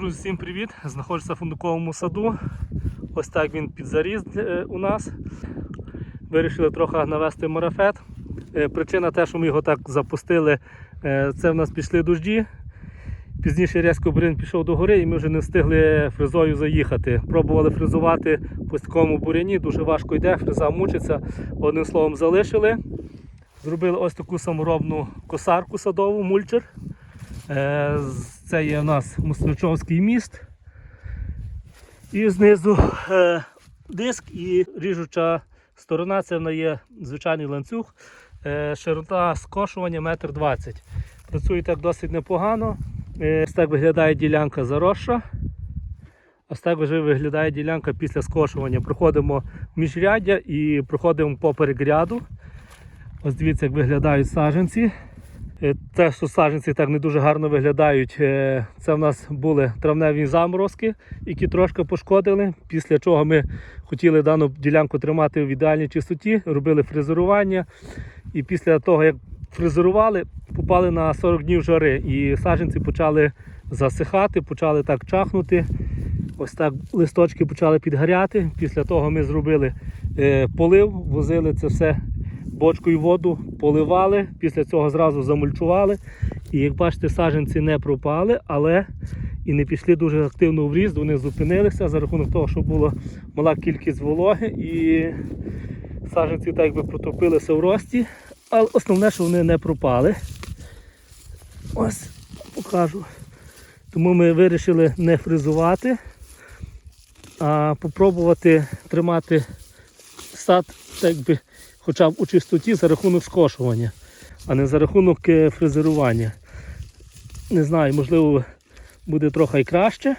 Друзі, всім привіт! Знаходжуся в фундуковому саду. Ось так він підзаріс е, у нас. Вирішили трохи навести марафет. Е, Причина те, що ми його так запустили, е, це в нас пішли дожді. Пізніше різко бурін пішов до гори і ми вже не встигли фрезою заїхати. Пробували фрезувати по такому буряні, дуже важко йде, фреза мучиться. Одним словом, залишили. Зробили ось таку саморобну косарку садову, мульчер. Це є у нас Москвичовський міст. І знизу е, диск і ріжуча сторона це вона є звичайний ланцюг. Е, Широта скошування 1,20 м. Працює так досить непогано. Е, Ось так виглядає ділянка заросша. Ось так вже виглядає ділянка після скошування. Проходимо міжряддя і проходимо поперек ряду. Ось дивіться, як виглядають саджанці. Е, Те, що саджанці так не дуже гарно виглядають, е, це в нас були травневі заморозки, які трошки пошкодили. Після чого ми хотіли дану ділянку тримати в ідеальній чистоті, робили фрезерування. І після того, як фрезерували, попали на 40 днів жари. І саджанці почали засихати, почали так чахнути. Ось так листочки почали підгоряти. Після того ми зробили е, полив, возили це все бочкою воду, поливали, після цього зразу замульчували. І як бачите, саджанці не пропали, але і не пішли дуже активно в ріст, вони зупинилися за рахунок того, що була мала кількість вологи і саджанці так якби протопилися в рості. Але основне, що вони не пропали. Ось покажу. Тому ми вирішили не фризувати, а попробувати тримати сад так би, хоча б у чистоті за рахунок скошування, а не за рахунок е, фрезерування. Не знаю, можливо, буде трохи й краще.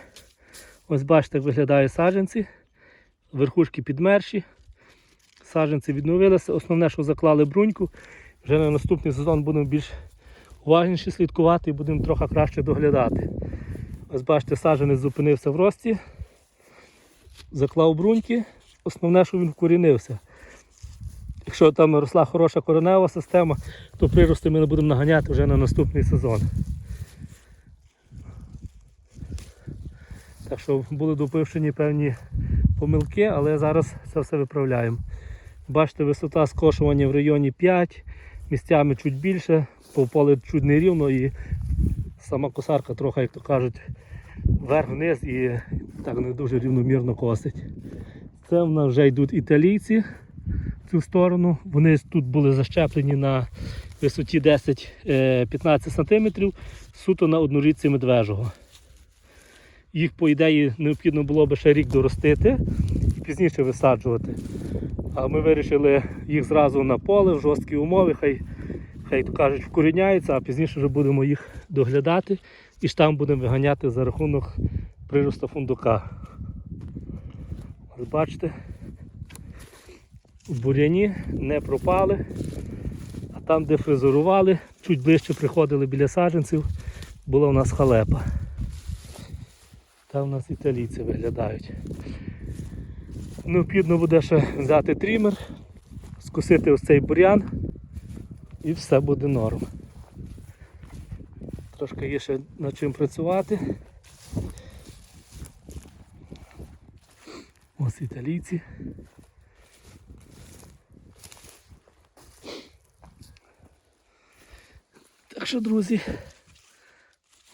Ось бачите, як виглядають саджанці. Верхушки підмерші. Саджанці відновилися. Основне, що заклали бруньку. Вже на наступний сезон будемо більш уважніше слідкувати і будемо трохи краще доглядати. Ось бачите, саджанець зупинився в рості, заклав бруньки. Основне, що він вкорінився. Якщо там росла хороша коренева система, то прирости ми не будемо наганяти вже на наступний сезон. Так що були допущені певні помилки, але зараз це все виправляємо. Бачите, висота скошування в районі 5, місцями чуть більше, по поле чуть не рівно і сама косарка трохи, як то кажуть, вверх-вниз і так не дуже рівномірно косить. Це в нас вже йдуть італійці цю сторону. Вони тут були защеплені на висоті 10-15 см суто на однорідці медвежого. Їх, по ідеї, необхідно було би ще рік доростити і пізніше висаджувати. А ми вирішили їх зразу на поле в жорсткі умови, хай, хай то кажуть, вкоріняються, а пізніше вже будемо їх доглядати і штам будемо виганяти за рахунок приросту фундука. Бачите, буряні не пропали, а там, де фрезерували, чуть ближче приходили біля саджанців, була у нас халепа. Там у нас італійці виглядають. Необхідно буде ще взяти трімер, скосити ось цей бур'ян і все буде норм. Трошки є ще над чим працювати. Ось італійці. Так що, друзі,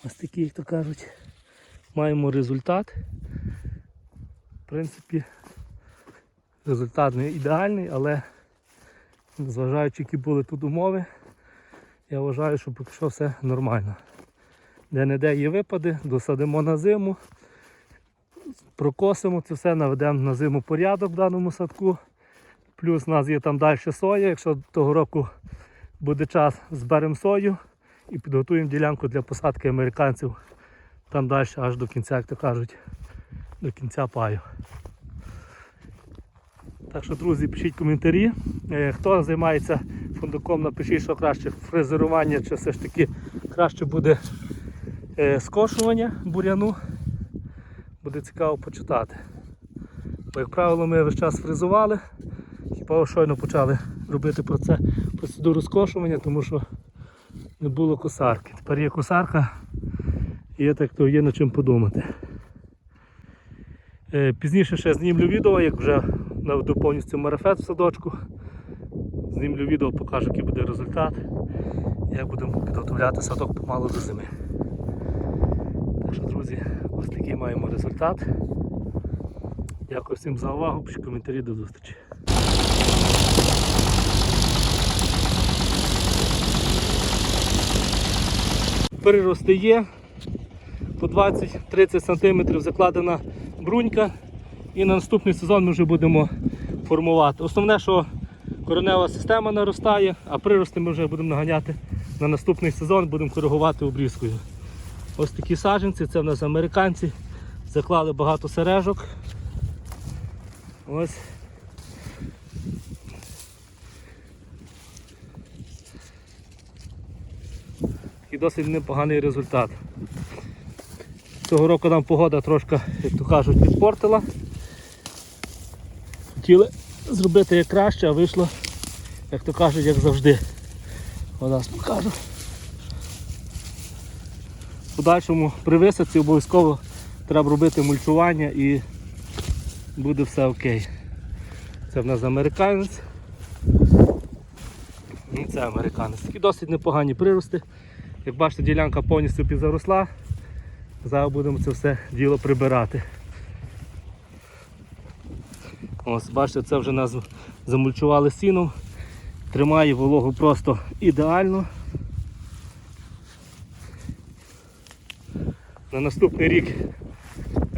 ось такі, як то кажуть, маємо результат. В принципі, результат не ідеальний, але зважаючи, які були тут умови, я вважаю, що поки що все нормально. Де-не-де є випади, досадимо на зиму, прокосимо це все, наведемо на зиму порядок в даному садку. Плюс у нас є там далі соя, якщо того року буде час, зберемо сою і підготуємо ділянку для посадки американців там далі аж до кінця, як то кажуть, до кінця паю. Так що, друзі, пишіть коментарі. Е, Хто займається фундуком, напишіть, що краще фрезерування, чи все ж таки краще буде е, скошування буряну. Буде цікаво почитати. Бо, як правило, ми весь час фрезували, хіба щойно почали робити про це процедуру скошування, тому що не було косарки. Тепер є косарка, І є так, то є над чим подумати. Е, Пізніше ще знімлю відео, як вже наведу повністю марафет в садочку. Знімлю відео, покажу, який буде результат. Як будемо підготовляти садок помалу до зими. Так що, друзі, ось такий маємо результат. Дякую всім за увагу, пишіть коментарі, до зустрічі. Прирости є. По 20-30 см закладена брунька. І на наступний сезон ми вже будемо формувати. Основне, що коренева система наростає, а прирости ми вже будемо наганяти на наступний сезон, будемо коригувати обрізкою. Ось такі саджанці, це в нас американці. Заклали багато сережок. Ось. І досить непоганий результат. Цього року нам погода трошки, як то кажуть, підпортила. Хотіли зробити як краще, а вийшло, як то кажуть, як завжди. Зараз покажу. В подальшому при висадці обов'язково треба робити мульчування і буде все окей. Це в нас американець. І це американець. Такі досить непогані прирости. Як бачите, ділянка повністю підзаросла. Зараз будемо це все діло прибирати. Ось, бачите, це вже нас замульчували сіном. Тримає вологу просто ідеально. На наступний рік,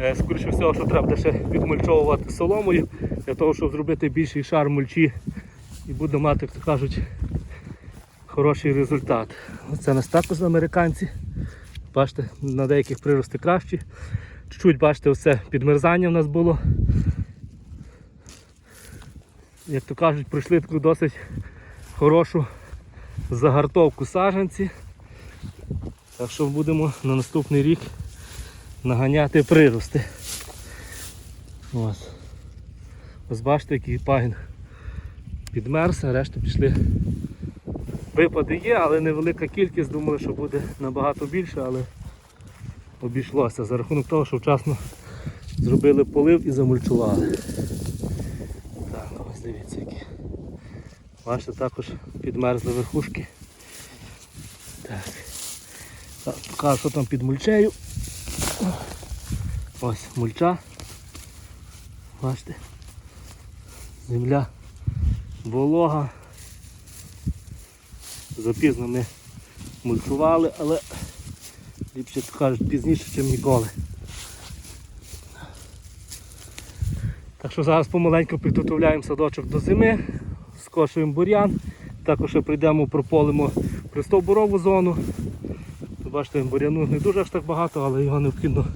е, скоріше всього, що треба ще підмульчовувати соломою, для того, щоб зробити більший шар мульчі і буде мати, як то кажуть, хороший результат. Це у нас також американці. Бачите, на деяких прирости кращі. Чуть-чуть, бачите, оце підмерзання в нас було. Як то кажуть, пройшли таку досить хорошу загартовку саджанці. Так що будемо на наступний рік наганяти прирости. Ось. Ось бачите, який пагін підмерз, а решта пішли. Випади є, але невелика кількість, думали, що буде набагато більше, але обійшлося за рахунок того, що вчасно зробили полив і замульчували. Так, ось дивіться які. Бачите, також підмерзли верхушки. Так. Так, покажу, що там під мульчею. Ось мульча. Бачите. Земля волога. Запізно ми мульчували, але ліпше кажуть пізніше, ніж ніколи. Так що зараз помаленьку підготовляємо садочок до зими, скошуємо бур'ян, також прийдемо, прополимо пристовбурову зону. Бачите, бур'яну не дуже аж так багато, але його необхідно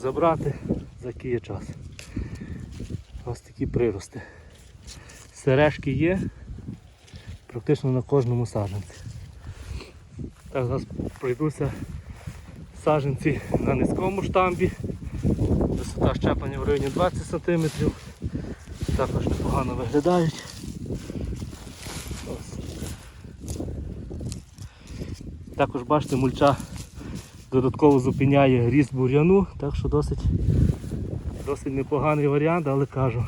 забрати за який час. Ось такі прирости. Сережки є практично на кожному саджанці. Так, зараз пройдуся саджанці на низькому штамбі. Висота щеплення в районі 20 см. Також непогано виглядають. Ось. Також бачите, мульча додатково зупиняє ріст бур'яну, так що досить, досить непоганий варіант, але кажу,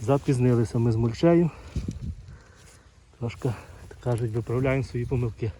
запізнилися ми з мульчею. Трошки, кажуть, виправляємо свої помилки.